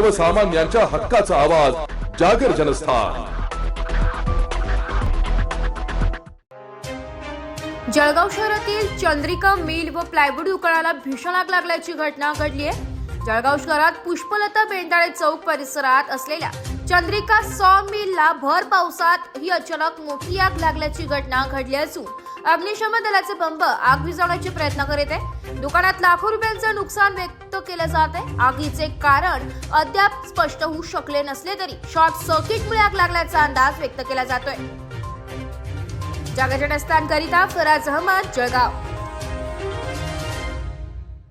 सर्वसामान्यांच्या हक्काचा आवाज जागर जनस्थान. जळगाव शहरातील चंद्रिका मिल व प्लायवूड दुकानाला भीषण आग लागल्याची घटना घडली आहे जळगाव शहरात पुष्पलता बेंदाळे चौक परिसरात असलेल्या चंद्रिका सॉ मिलला भर पावसात ही अचानक मोठी आग लागल्याची घटना घडली असून अग्निशमन दलाचे बंब आग विझवण्याचे प्रयत्न करीत आहे. दुकानात लाखो रुपयांचं नुकसान व्यक्त केलं जात आहे. आगीचे कारण अद्याप स्पष्ट होऊ शकले नसले तरी शॉर्ट सर्किटमुळे आग लागल्याचा अंदाज व्यक्त केला जातोय. स्थानकरिता फराज अहमद जळगाव.